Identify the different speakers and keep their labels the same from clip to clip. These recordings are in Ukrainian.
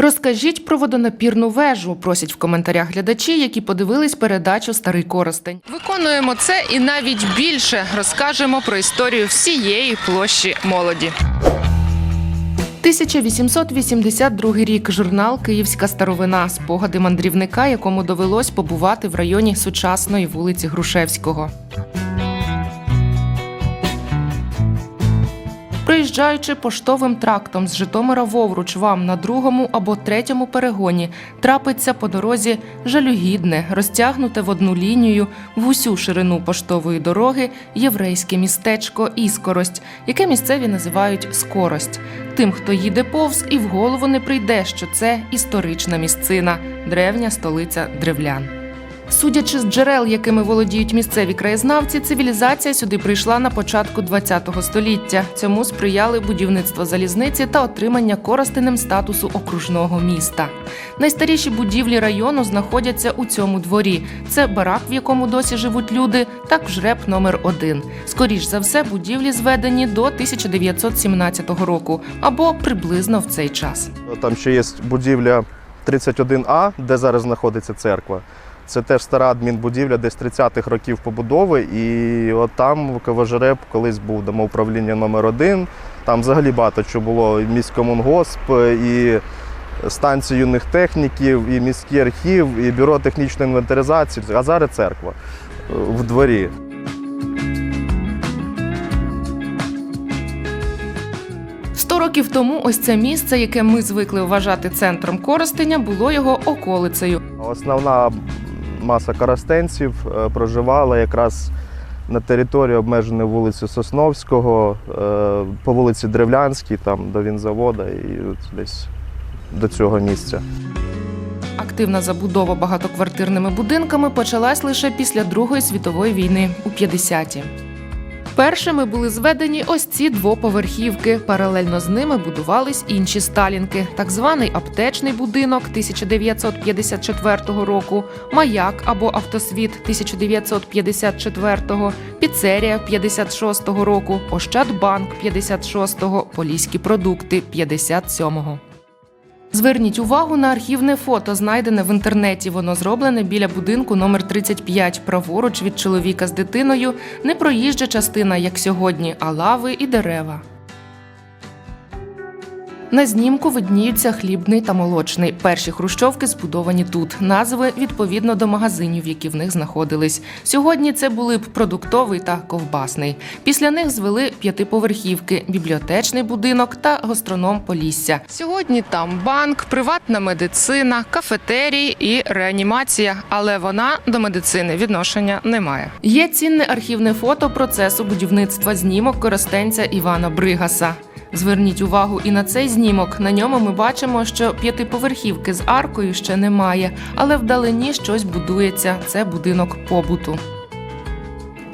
Speaker 1: Розкажіть про водонапірну вежу, просять в коментарях глядачі, які подивились передачу Старий Коростень. Виконуємо це і навіть більше розкажемо про історію всієї площі молоді. 1882 рік. Журнал Київська старовина. Спогади мандрівника, якому довелось побувати в районі сучасної вулиці Грушевського. Проїжджаючи поштовим трактом з Житомира в Овруч вам на другому або третьому перегоні трапиться по дорозі жалюгідне, розтягнуте в одну лінію в усю ширину поштової дороги єврейське містечко Іскорость, яке місцеві називають Скорость. Тим, хто їде повз, і в голову не прийде, що це історична місцина, древня столиця древлян. Судячи з джерел, якими володіють місцеві краєзнавці, цивілізація сюди прийшла на початку ХХ століття. Цьому сприяли будівництво залізниці та отримання коростенем статусу окружного міста. Найстаріші будівлі району знаходяться у цьому дворі. Це барак, в якому досі живуть люди, та жреб номер 1 Скоріш за все, будівлі зведені до 1917 року або приблизно в цей час.
Speaker 2: Там ще є будівля 31А, де зараз знаходиться церква. Це теж стара адмінбудівля, десь 30-х років побудови. І от там в Кавожереб колись був домоуправління номер 1 Там взагалі багато чого було. І міськомунгосп, і станція юних техніків, і міський архів, і бюро технічної інвентаризації, а зараз церква е, в дворі.
Speaker 1: Років тому ось це місце, яке ми звикли вважати центром Коростеня, було його околицею.
Speaker 2: Основна маса коростенців е, проживала якраз на території обмеженої вулиці Сосновського, е, по вулиці Древлянській, там до вінзавода і от десь до цього місця.
Speaker 1: Активна забудова багатоквартирними будинками почалась лише після Другої світової війни у 50-ті. Першими були зведені ось ці двоповерхівки. Паралельно з ними будувались інші сталінки, так званий аптечний будинок 1954 року, маяк або автосвіт 1954, піцерія 56-го року, Ощадбанк 56-го, Поліські продукти 57-го. Зверніть увагу на архівне фото, знайдене в інтернеті. Воно зроблене біля будинку номер 35, праворуч від чоловіка з дитиною. Не проїжджа частина, як сьогодні, а лави і дерева. На знімку видніються хлібний та молочний. Перші хрущовки збудовані тут. Назви відповідно до магазинів, які в них знаходились. Сьогодні це були б продуктовий та ковбасний. Після них звели п'ятиповерхівки, бібліотечний будинок та гастроном Полісся. Сьогодні там банк, приватна медицина, кафетерій і реанімація, але вона до медицини відношення не має. Є цінне архівне фото процесу будівництва знімок коростенця Івана Бригаса. Зверніть увагу і на цей знімок. На ньому ми бачимо, що п'ятиповерхівки з аркою ще немає, але вдалині щось будується. Це будинок побуту.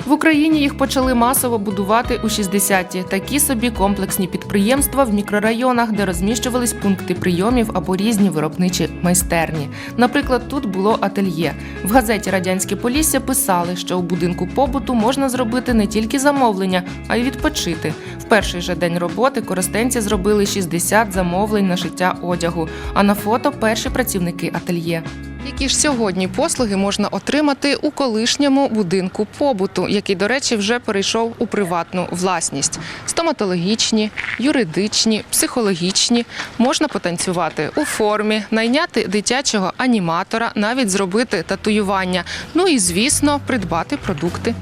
Speaker 1: В Україні їх почали масово будувати у 60-ті. Такі собі комплексні підприємства в мікрорайонах, де розміщувались пункти прийомів або різні виробничі майстерні. Наприклад, тут було ательє. В газеті Радянське Полісся писали, що у будинку побуту можна зробити не тільки замовлення, а й відпочити. Перший же день роботи користенці зробили 60 замовлень на шиття одягу. А на фото перші працівники ательє. Які ж сьогодні послуги можна отримати у колишньому будинку побуту, який, до речі, вже перейшов у приватну власність: стоматологічні, юридичні, психологічні. Можна потанцювати у формі, найняти дитячого аніматора, навіть зробити татуювання. Ну і звісно, придбати продукти.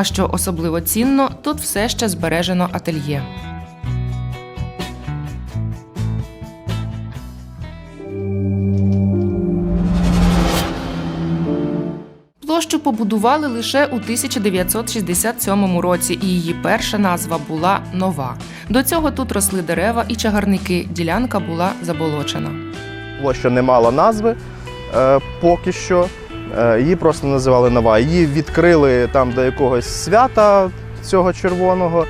Speaker 1: А що особливо цінно, тут все ще збережено ательє. Площу побудували лише у 1967 році, і її перша назва була нова. До цього тут росли дерева і чагарники. Ділянка була заболочена.
Speaker 2: Площа не мала назви е, поки що. Е, її просто називали нова. Її відкрили там до якогось свята цього червоного.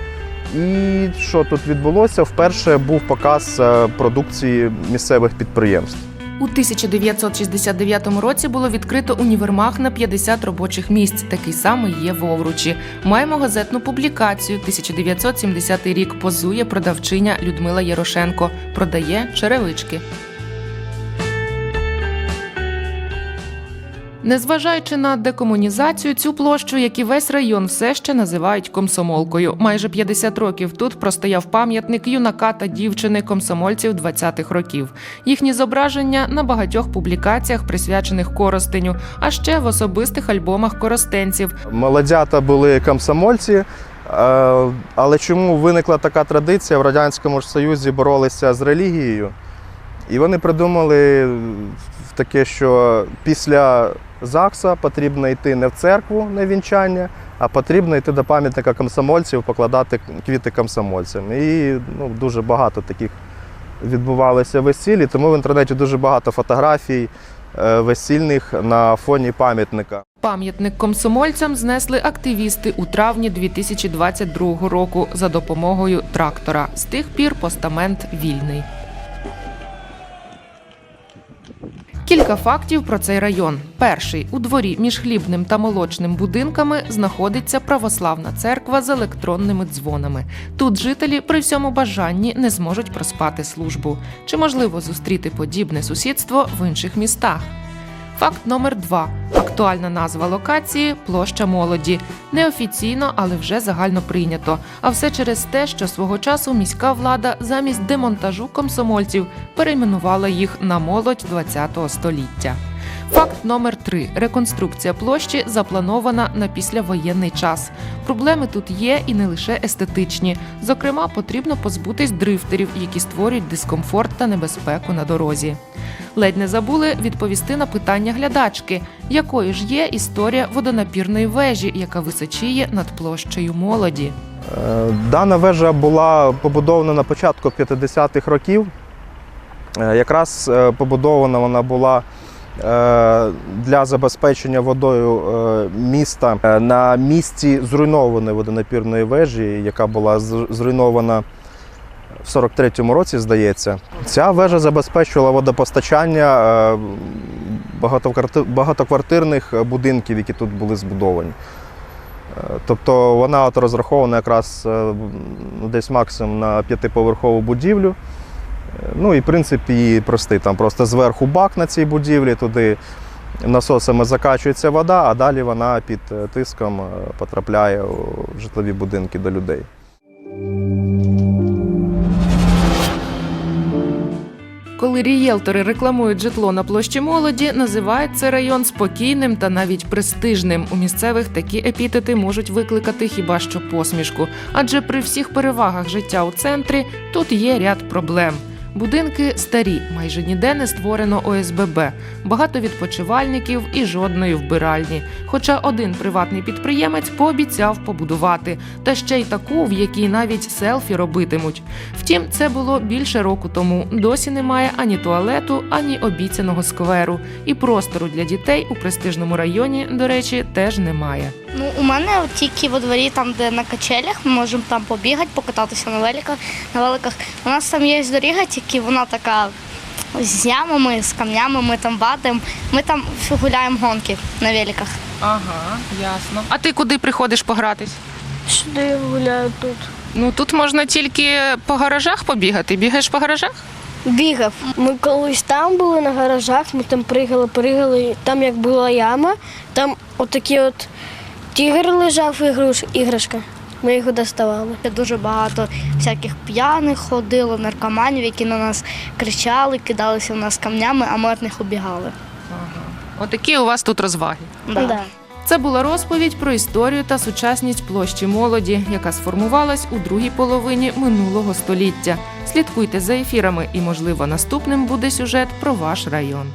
Speaker 2: І що тут відбулося? Вперше був показ е, продукції місцевих підприємств.
Speaker 1: У 1969 році було відкрито універмаг на 50 робочих місць. Такий самий є в Овручі. Маємо газетну публікацію. 1970 рік позує продавчиня Людмила Ярошенко. Продає черевички. Незважаючи на декомунізацію, цю площу, як і весь район, все ще називають комсомолкою. Майже 50 років тут простояв пам'ятник юнака та дівчини комсомольців 20-х років. Їхні зображення на багатьох публікаціях, присвячених Коростеню, а ще в особистих альбомах коростенців.
Speaker 2: Молодята були комсомольці. е, Але чому виникла така традиція? В Радянському Союзі боролися з релігією. І вони придумали таке, що після ЗАГСа потрібно йти не в церкву на вінчання, а потрібно йти до пам'ятника комсомольців, покладати квіти комсомольцям. І ну, дуже багато таких відбувалося весіль, і тому в інтернеті дуже багато фотографій е, весільних на фоні пам'ятника.
Speaker 1: Пам'ятник комсомольцям знесли активісти у травні 2022 року за допомогою трактора. З тих пір постамент вільний. Кілька фактів про цей район. Перший у дворі між хлібним та молочним будинками знаходиться православна церква з електронними дзвонами. Тут жителі при всьому бажанні не зможуть проспати службу. Чи можливо зустріти подібне сусідство в інших містах? Факт номер два. Актуальна назва локації площа молоді. Неофіційно, але вже загально прийнято. А все через те, що свого часу міська влада замість демонтажу комсомольців перейменувала їх на молодь ХХ століття. Факт номер три: реконструкція площі запланована на післявоєнний час. Проблеми тут є і не лише естетичні. Зокрема, потрібно позбутись дрифтерів, які створюють дискомфорт та небезпеку на дорозі. Ледь не забули відповісти на питання глядачки, якою ж є історія водонапірної вежі, яка височіє над площею молоді.
Speaker 2: Е, Дана вежа була побудована на початку 50-х років. Е, Якраз е, побудована вона була для забезпечення водою е, міста е, на місці зруйнованої водонапірної вежі, яка була зруйнована в 43-му році, здається. Ця вежа забезпечувала водопостачання е, багатоквартирних будинків, які тут були збудовані. Е, Тобто вона от розрахована якраз е, десь максимум на п'ятиповерхову будівлю. Ну і принцип її простий. Там просто зверху бак на цій будівлі, туди насосами закачується вода, а далі вона під е, тиском е, потрапляє у житлові будинки до людей.
Speaker 1: Коли рієлтори рекламують житло на площі молоді, називають цей район спокійним та навіть престижним. У місцевих такі епітети можуть викликати хіба що посмішку. Адже при всіх перевагах життя у центрі тут є ряд проблем. Будинки старі, майже ніде не створено ОСББ, багато відпочивальників і жодної вбиральні. Хоча один приватний підприємець пообіцяв побудувати, та ще й таку, в якій навіть селфі робитимуть. Втім, це було більше року тому. Досі немає ані туалету, ані обіцяного скверу. І простору для дітей у престижному районі, до речі, теж немає.
Speaker 3: Ну, у мене тільки во дворі, там, де на качелях, ми можемо там побігати, покататися на великах, на великах. У нас там є доріга, тільки вона така з ямами, з камнями, ми там вадимо. Ми там гуляємо гонки на великах.
Speaker 1: Ага, ясно. А ти куди приходиш погратись?
Speaker 4: Сюди я гуляю тут.
Speaker 1: Ну тут можна тільки по гаражах побігати. Бігаєш по гаражах?
Speaker 4: Бігав. Ми колись там були на гаражах, ми там пригали, пригали. Там як була яма, там отакий от тігр лежав ігруш, іграшка. Ми його доставали.
Speaker 3: Дуже багато всяких п'яних ходило, наркоманів, які на нас кричали, кидалися в нас камнями, а ми від них убігали.
Speaker 1: Отакі у вас тут розваги.
Speaker 3: Да.
Speaker 4: Да.
Speaker 1: Це була розповідь про історію та сучасність площі молоді, яка сформувалась у другій половині минулого століття. Слідкуйте за ефірами, і, можливо, наступним буде сюжет про ваш район.